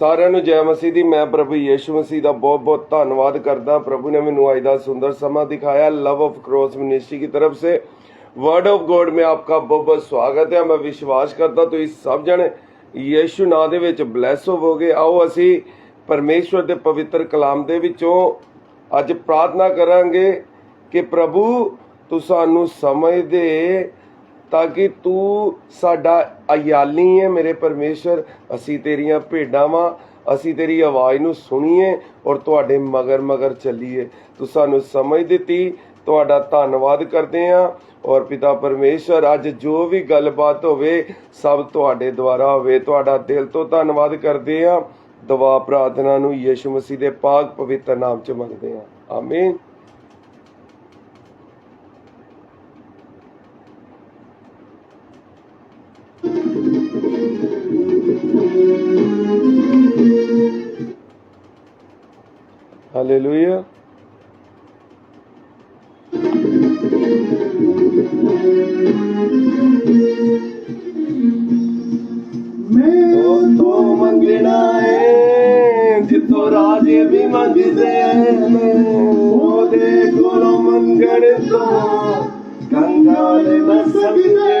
ਸਾਰਿਆਂ ਨੂੰ ਜੈ ਮਸੀਹ ਦੀ ਮੈਂ ਪ੍ਰਭੂ ਯੀਸ਼ੂ ਮਸੀਹ ਦਾ ਬਹੁਤ ਬਹੁਤ ਧੰਨਵਾਦ ਕਰਦਾ ਪ੍ਰਭੂ ਨੇ ਮੈਨੂੰ ਅੱਜ ਦਾ ਸੁੰਦਰ ਸਮਾਂ ਦਿਖਾਇਆ ਲਵ ਆਫ ਕ੍ਰੋਸ ਮਿਨਿਸਟਰੀ की तरफ से वर्ड ऑफ गॉड में आपका ਬਹੁਤ ਬਹੁਤ ਸਵਾਗਤ ਹੈ ਮੈਂ ਵਿਸ਼ਵਾਸ ਕਰਦਾ ਤੁਸੀਂ ਸਭ ਜਣੇ ਯੀਸ਼ੂ ਨਾਂ ਦੇ ਵਿੱਚ ਬਲੈਸ ਹੋਵੋਗੇ ਆਓ ਅਸੀਂ ਪਰਮੇਸ਼ਵਰ ਦੇ ਪਵਿੱਤਰ ਕਲਾਮ ਦੇ ਵਿੱਚੋਂ ਅੱਜ ਪ੍ਰਾਰਥਨਾ ਕਰਾਂਗੇ ਕਿ ਪ੍ਰਭੂ ਤੂੰ ਸਾਨੂੰ ਸਮਝ ਦੇ ਤਾਂ ਕਿ ਤੂੰ ਸਾਡਾ ਅਯਾਲੀ ਹੈ ਮੇਰੇ ਪਰਮੇਸ਼ਰ। ਅਸੀਂ ਤੇਰੀਆਂ ਭੇਡਾਂ ਵਾਂ। ਅਸੀਂ ਤੇਰੀ ਆਵਾਜ਼ ਨੂੰ ਸੁਣੀਏ ਔਰ ਤੁਹਾਡੇ ਮਗਰ ਮਗਰ ਚੱਲੀਏ। ਤੂੰ ਸਾਨੂੰ ਸਮਝ ਦਿੱਤੀ, ਤੁਹਾਡਾ ਧੰਨਵਾਦ ਕਰਦੇ ਹਾਂ ਔਰ ਪਿਤਾ ਪਰਮੇਸ਼ਰ, ਅੱਜ ਜੋ ਵੀ ਗੱਲਬਾਤ ਹੋਵੇ, ਸਭ ਤੁਹਾਡੇ ਦੁਆਰਾ ਹੋਵੇ। ਤੁਹਾਡਾ ਦਿਲ ਤੋਂ ਧੰਨਵਾਦ ਕਰਦੇ ਹਾਂ ਦੁਆ ਪ੍ਰਾਰਥਨਾ ਨੂੰ ਯੀਸ਼ੂ ਮਸੀਹ ਦੇ ਪਾਕ ਪਵਿੱਤਰ ਨਾਮ ਚ ਮੰਗਦੇ ਹਾਂ ਆਮੀਨ। ਹਾਲੇਲੂਇਆ ਉਹ ਤੋਂ ਮੰਗਣਾ ਏ ਜਿੱਤੋਂ ਰਾਜੇ ਵੀ ਮੰਗਦੇ ਨੇ ਉਹਦੇ ਕੋਲੋਂ ਮੰਗਣ ਤੋਂ ਕੰਗਾਲ ਨਾ ਸਕਦੇ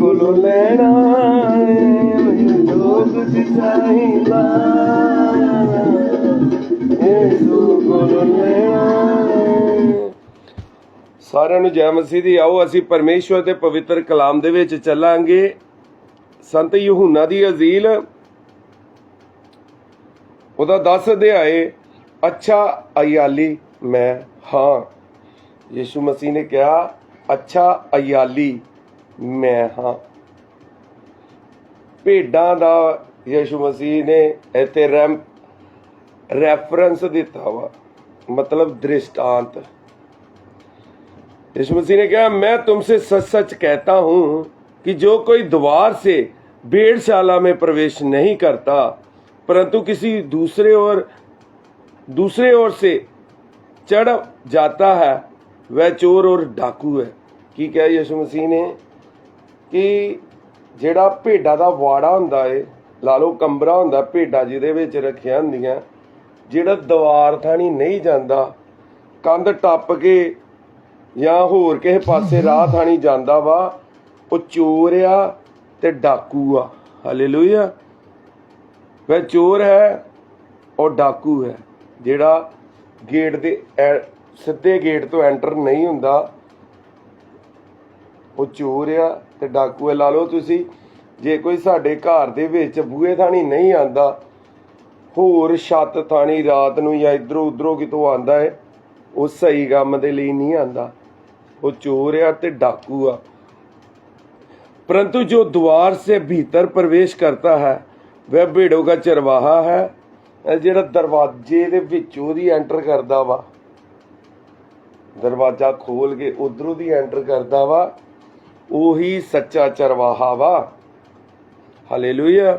ਕੋਲੋਂ ਲੈਣਾ ਏ ਮੈਨੂੰ ਜੋ ਕੁਝ ਚਾਹੀਦਾ ਸਾਰਿਆਂ ਨੂੰ ਜੈ ਮਸੀਹ ਦੀ ਆਓ, ਅਸੀਂ ਪਰਮੇਸ਼ਵਰ ਦੇ ਪਵਿੱਤਰ ਕਲਾਮ ਦੇ ਵਿੱਚ ਚੱਲਾਂਗੇ। ਸੰਤ ਯਹੂਨਾ ਦੀ ਅਜ਼ੀਲ, ਉਹਦਾ 10 ਅਧਿਆਏ, ਅੱਛਾ ਅਯਾਲੀ, ਮੈਂ, ਹਾਂ। ਯਿਸੂ ਮਸੀਹ ਨੇ ਕਿਹਾ, ਅੱਛਾ ਅਯਾਲੀ, ਮੈਂ, ਹਾਂ। ਭੇਡਾਂ ਦਾ ਯਿਸੂ ਮਸੀਹ ਨੇ ਇੱਥੇ ਰੈਫਰੈਂਸ ਦਿੱਤਾ ਵਾ। ਮਤਲਬ ਦ੍ਰਿਸ਼ਟਾਂਤ। यीशु मसीह ने कहा मैं तुमसे सच सच कहता हूं कि जो कोई द्वार से भेड़शाला में प्रवेश नहीं करता परंतु किसी दूसरे और दूसरे ओर से चढ़ जाता है वह चोर और डाकू है ਕੀ ਕਿਹਾ ਯਿਸੂ ਮਸੀਹ ਨੇ ਕਿ ਜਿਹੜਾ ਭੇਡਾਂ ਦਾ ਵਾੜਾ ਹੁੰਦਾ ਏ ਲਾ ਲਓ ਕਮਰਾ ਹੁੰਦਾ ਭੇਡਾਂ ਜਿਹਦੇ ਵਿੱਚ ਰੱਖੀਆਂ ਹੁੰਦੀਆਂ ਜਿਹੜਾ ਦੀਵਾਰ ਥਾਣੀ ਨਹੀਂ ਜਾਂਦਾ ਕੰਧ ਟੱਪ ਕੇ ਜਾਂ ਹੋਰ ਕਿਸੇ ਪਾਸੇ ਰਾਹ ਥਾਣੀ ਜਾਂਦਾ ਵਾ, ਉਹ ਚੋਰ ਆ ਤੇ ਡਾਕੂ ਆ। ਹਾਲੇਲੂਇਆ ਵਹ ਚੋਰ ਹੈ, ਉਹ ਡਾਕੂ ਹੈ, ਜਿਹੜਾ ਗੇਟ ਦੇ ਸਿੱਧੇ ਗੇਟ ਤੋਂ ਐਂਟਰ ਨਹੀਂ ਹੁੰਦਾ। ਉਹ ਚੋਰ ਆ ਤੇ ਡਾਕੂ ਹੈ। ਲਾ ਲਓ ਤੁਸੀਂ, ਜੇ ਕੋਈ ਸਾਡੇ ਘਰ ਦੇ ਵਿੱਚ ਬੂਹੇ ਥਾਣੀ ਨਹੀਂ ਆਂਦਾ, ਹੋਰ ਛੱਤ ਥਾਣੀ ਰਾਤ ਨੂੰ ਜਾਂ ਇਧਰੋਂ ਉਧਰੋਂ ਕਿਤੋਂ ਆਂਦਾ ਹੈ ਉਹ ਸਹੀ ਕੰਮ ਦੇ ਲਈ ਨਹੀਂ ਆਂਦਾ। ਉਹ ਚੋਰ ਆ ਤੇ ਡਾਕੂ ਆ परंतु जो द्वार से भीतर प्रवेश करता है वह भेड़ों का चरवाहा है ਇਹ ਜਿਹੜਾ ਦਰਵਾਜ਼ੇ ਦੇ ਵਿੱਚੋਂ ਦੀ ਐਂਟਰ ਕਰਦਾ ਵਾ ਦਰਵਾਜ਼ਾ ਖੋਲ ਕੇ ਉਧਰੋਂ ਦੀ ਐਂਟਰ ਕਰਦਾ ਵਾ ਉਹੀ ਸੱਚਾ ਚਰਵਾਹਾ ਵਾ ਹਾਲੇਲੂਇਆ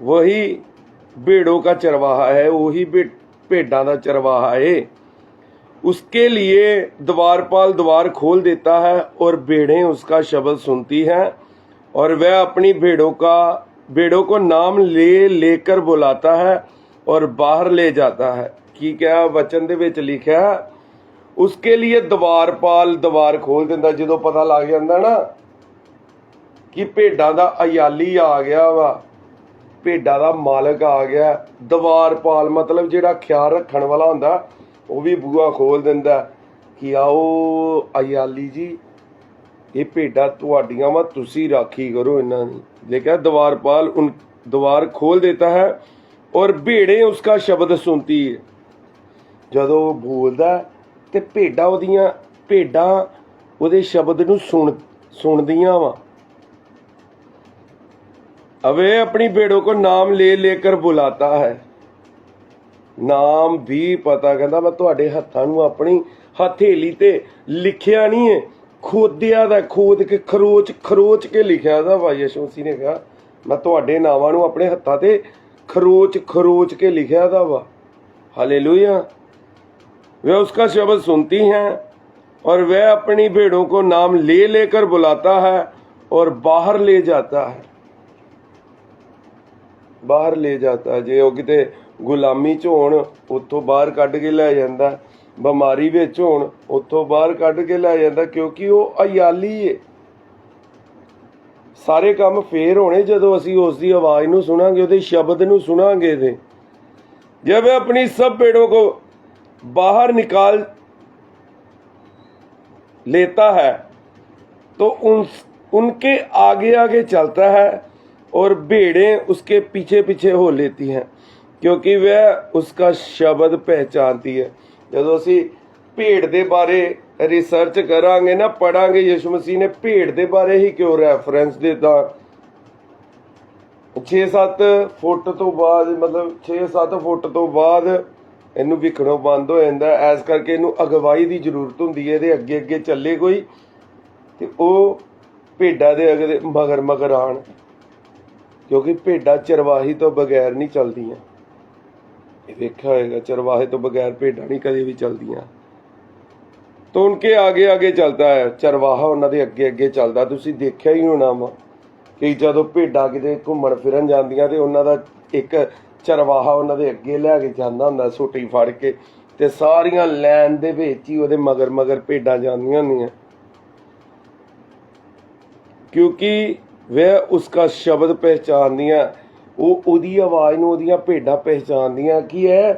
वही भेड़ों का चरवाहा है वही भे- भेड़ां का चरवाहा है उसके लिए द्वारपाल द्वार खोल देता है और भेड़ें उसका शब्द सुनती हैं और वह अपनी भेड़ों का भेड़ों को नाम ले लेकर बुलाता है और बाहर ले जाता है ਕੀ ਕਿਹਾ ਵਚਨ ਦੇ ਵਿੱਚ ਲਿਖਿਆ ਉਸਕੇ ਲਈ ਦਵਾਰਪਾਲ ਦਵਾਰ ਖੋਲ ਦਿੰਦਾ ਜਦੋਂ ਪਤਾ ਲੱਗ ਜਾਂਦਾ ਨਾ ਕਿ ਭੇਡਾਂ ਦਾ ਅਯਾਲੀ ਆ ਗਿਆ ਵਾ ਭੇਡਾਂ ਦਾ ਮਾਲਕ ਆ ਗਿਆ ਦਵਾਰਪਾਲ ਮਤਲਬ ਜਿਹੜਾ ਖਿਆਲ ਰੱਖਣ ਵਾਲਾ ਹੁੰਦਾ ਉਹ ਵੀ ਬੂਆ ਖੋਲ ਦਿੰਦਾ ਕਿ ਆਓ ਅਯਾਲੀ ਜੀ, ਇਹ ਭੇਡਾਂ ਤੁਹਾਡੀਆਂ ਵਾ, ਤੁਸੀਂ ਰਾਖੀ ਕਰੋ ਇਹਨਾਂ ਦੀ। ਲੇਕਿਨ ਦਵਾਰਪਾਲ, ਉਨ ਦਵਾਰ ਖੋਲ ਦਿੰਦਾ ਹੈ ਔਰ ਭੇੜੇ ਉਸਕਾ ਸ਼ਬਦ ਸੁਣਤੀ ਹੈ। ਜਦੋਂ ਬੋਲਦਾ ਤੇ ਭੇਡਾਂ ਉਹਦੀਆਂ ਭੇਡਾਂ ਉਹਦੇ ਸ਼ਬਦ ਨੂੰ ਸੁਣ ਸੁਣਦੀਆਂ ਵਾ। ਅਵੇ ਆਪਣੀ ਭੇੜੋ ਕੋ ਨਾਮ ਲੈ ਲੈ ਕਰ ਬੁਲਾਤਾ ਹੈ। ਨਾਮ ਵੀ ਪਤਾ ਕਹਿੰਦਾ ਮੈਂ ਤੁਹਾਡੇ ਹੱਥਾਂ ਨੂੰ ਆਪਣੀ ਹਥੇਲੀ ਤੇ ਲਿਖਿਆ ਨਹੀਂ ਹੈ ਖੋਦਿਆ ਦਾ ਖੋਦ ਕੇ ਖਰੋਚ ਖਰੋਚ ਕੇ ਲਿਖਿਆ ਦਾ ਭਾਈ ਯਸ਼ੂ ਮਸੀਹ ਨੇ ਕਿਹਾ ਮੈਂ ਤੁਹਾਡੇ ਨਾਵਾਂ ਨੂੰ ਆਪਣੇ ਹੱਥਾਂ ਤੇ ਖਰੋਚ ਖਰੋਚ ਕੇ ਲਿਖਿਆ ਦਾ ਵਾ ਹਾਲੇਲੂਇਆ वे उसका शब्द सुनती हैं और वह अपनी भेड़ों को नाम ले लेकर बुलाता है और बाहर ले जाता है ਬਾਹਰ ਲੈ ਜਾਂਦਾ ਜੇ ਉਹ ਕਿਤੇ ਗੁਲਾਮੀ ਚ ਹੋਣ ਉੱਥੋਂ ਬਾਹਰ ਕੱਢ ਕੇ ਲੈ ਜਾਂਦਾ ਬਿਮਾਰੀ ਵਿੱਚ ਹੋਣ ਉੱਥੋਂ ਬਾਹਰ ਕੱਢ ਕੇ ਲੈ ਜਾਂਦਾ ਕਿਉਂਕਿ ਉਹ ਅਯਾਲੀ ਏ ਸਾਰੇ ਕੰਮ ਫੇਰ ਹੋਣੇ ਜਦੋਂ ਅਸੀਂ ਉਸ ਦੀ ਆਵਾਜ਼ ਨੂੰ ਸੁਣਾਂਗੇ ਉਹਦੇ ਸ਼ਬਦ ਨੂੰ ਸੁਣਾਂਗੇ ਤੇ जब वह अपनी सब पेड़ों को बाहर निकाल लेता है तो उन उनके आगे आगे चलता है और भेड़ें उसके पीछे पीछे हो लेती हैं क्योंकि वह उसका ਸ਼ਬਦ पहचानती ਹੈ। ਜਦੋਂ ਅਸੀਂ ਭੇਡ ਦੇ ਬਾਰੇ ਰਿਸਰਚ ਕਰਾਂਗੇ ਨਾ, ਪੜਾਂਗੇ, ਯਿਸੂ ਮਸੀਹ ਨੇ ਭੇਡ ਦੇ ਬਾਰੇ ਹੀ ਕਿਉਂ ਰੈਫਰੈਂਸ ਦਿੱਤਾ? 6-7 ਫੁੱਟ ਤੋਂ ਬਾਅਦ, ਮਤਲਬ 6-7 ਫੁੱਟ ਤੋਂ ਬਾਅਦ ਇਹਨੂੰ ਵਿਖਣੋਂ ਬੰਦ ਹੋ ਜਾਂਦਾ ਐਸ ਕਰਕੇ ਇਹਨੂੰ ਅਗਵਾਈ ਦੀ ਜ਼ਰੂਰਤ ਹੁੰਦੀ ਹੈ, ਇਹਦੇ ਅੱਗੇ ਅੱਗੇ ਚੱਲੇ ਕੋਈ ਤੇ ਉਹ ਭੇਡਾਂ ਦੇ ਅਗਰ ਮਗਰ ਮਗਰ ਆਣ ਕਿਉਂਕਿ ਭੇਡਾਂ ਚਰਵਾਹੀ ਤੋਂ ਬਗੈਰ ਨਹੀਂ ਚੱਲਦੀਆਂ। ਇਹ ਵੇਖਿਆ ਹੋਏਗਾ ਚਰਵਾਹੇ ਤੋਂ ਬਗੈਰ ਭੇਡਾਂ ਨਹੀਂ ਕਦੇ ਵੀ ਚਲਦੀਆਂ। ਤਾਂ ਉਨਕੇ ਆਗੇ ਆਗੇ ਚੱਲਦਾ ਹੈ? ਚਰਵਾਹਾ ਉਹਨਾਂ ਦੇ ਅੱਗੇ ਅੱਗੇ ਚੱਲਦਾ। ਤੁਸੀਂ ਦੇਖਿਆ ਹੀ ਹੋਣਾ ਵਾ ਕਿ ਜਦੋਂ ਭੇਡਾਂ ਕਿਤੇ ਘੁੰਮਣ ਫਿਰਨ ਜਾਂਦੀਆਂ ਤੇ ਉਹਨਾਂ ਦਾ ਇੱਕ ਚਰਵਾਹਾ ਉਹਨਾਂ ਦੇ ਅੱਗੇ ਲੈ ਕੇ ਜਾਂਦਾ ਹੁੰਦਾ, ਸੋਟੀ ਫੜ ਕੇ ਤੇ ਸਾਰੀਆਂ ਲਾਈਨ ਦੇ ਵਿੱਚ ਹੀ ਉਹਦੇ ਮਗਰ ਮਗਰ ਭੇਡਾਂ ਜਾਂਦੀਆਂ ਹੁੰਦੀਆਂ। ਕਿਉਂਕਿ ਵਹ ਉਸਕਾ ਸ਼ਬਦ ਪਹਿਚਾਨਦੀਆਂ ਉਹ ਉਹਦੀ ਆਵਾਜ਼ ਨੂੰ ਉਹਦੀਆਂ ਭੇਡਾਂ ਪਹਿਚਾਨਦੀਆਂ ਕਿ ਇਹ